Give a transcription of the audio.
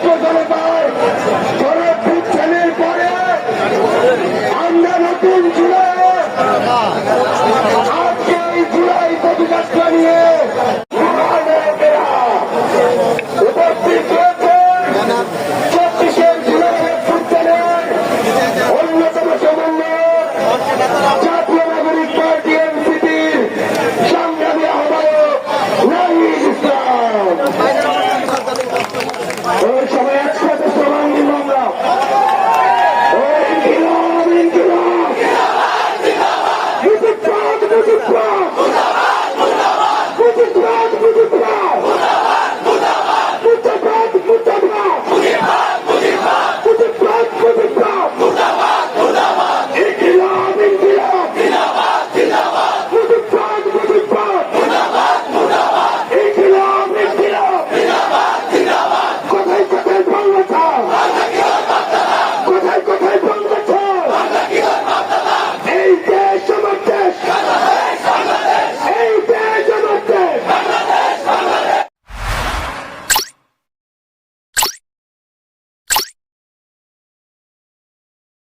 ছাত্র জনতার গণপুত্থানের পরে আমরা নতুন জুলাই ওই সবাই একসাথে সবাই মিলব আমরা। জিন্দাবাদ জিন্দাবাদ।